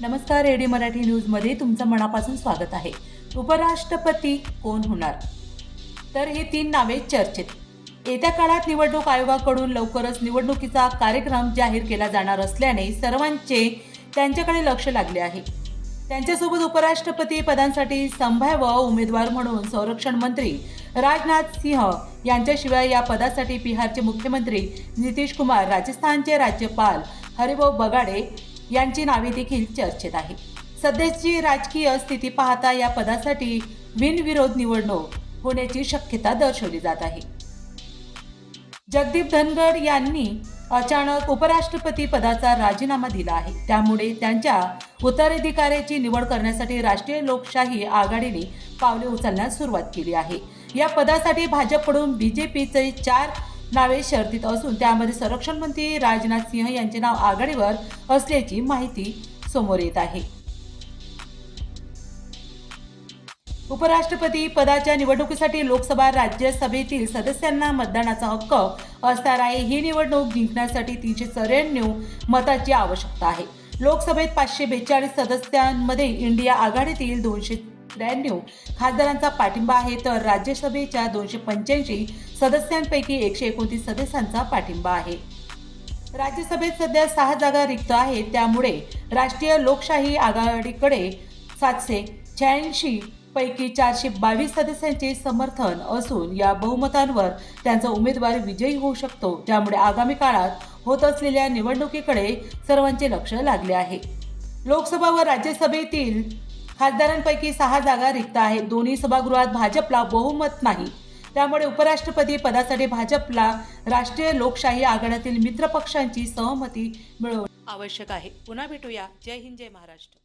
नमस्कार रेडी मराठी न्यूजमध्ये तुमचं मनापासून स्वागत आहे. उपराष्ट्रपती कोण होणार? तर हे तीन नावे चर्चेत. येत्या काळात निवडणूक आयोगाकडून लवकरच निवडणुकीचा कार्यक्रम जाहीर केला जाणार असल्याने सर्वांचे त्यांच्याकडे लक्ष लागले आहे. त्यांच्यासोबत उपराष्ट्रपती पदांसाठी संभाव्य उमेदवार म्हणून संरक्षण मंत्री राजनाथ सिंह यांच्याशिवाय या पदासाठी बिहारचे मुख्यमंत्री नितीश कुमार राजस्थानचे राज्यपाल हरिभाऊ बगाडे यांची नावे देखील चर्चेत आहे. सध्याची राजकीय स्थिती पाहता या पदासाठी बिनविरोध निवडणूक होण्याची शक्यता दर्शवली जात आहे. जगदीप धनगड यांनी अचानक उपराष्ट्रपती पदाचा राजीनामा दिला आहे. त्यामुळे त्यांच्या उत्तराधिकाऱ्याची निवड करण्यासाठी राष्ट्रीय लोकशाही आघाडीने पावले उचलण्यास सुरुवात केली आहे. या पदासाठी भाजपकडून बीजेपीचे चार नावे शर्तीत असून त्यामध्ये संरक्षण मंत्री राजनाथ सिंह यांचे नाव आघाडीवर असल्याची माहिती समोर येत आहे. उपराष्ट्रपती पदाच्या निवडणुकीसाठी लोकसभा राज्यसभेतील सदस्यांना मतदानाचा हक्क असणार आहे. ही निवडणूक जिंकण्यासाठी तीनशे चौऱ्याण्णव मताची आवश्यकता आहे. लोकसभेत पाचशे बेचाळीस सदस्यांमध्ये इंडिया आघाडीतील दोनशे त्र्याण्णव खासदारांचा पाठिंबा आहे तर राज्यसभेच्या दोनशे पंच्याऐंशी सदस्यांपैकी एकशे एकोणतीस सदस्यांचा पाठिंबा आहे. राज्यसभेत सध्या सहा जागा रिक्त आहेत. त्यामुळे राष्ट्रीय लोकशाही आघाडीकडे सातशे शहाऐंशी पैकी चारशे बावीस सदस्यांचे समर्थन असून या बहुमतांवर त्यांचा उमेदवार विजयी होऊ शकतो. त्यामुळे आगामी काळात होत असलेल्या निवडणुकीकडे सर्वांचे लक्ष लागले आहे. लोकसभा व राज्यसभेतील खासदारांपैकी सहा जागा रिक्त आहेत. दोन्ही सभागृहात भाजपला बहुमत नाही. त्यामुळे उपराष्ट्रपती पदासाठी भाजपला राष्ट्रीय लोकशाही आघाडीतील मित्र पक्षांची सहमती मिळवणे आवश्यक आहे. पुन्हा भेटूया. जय हिंद जय महाराष्ट्र.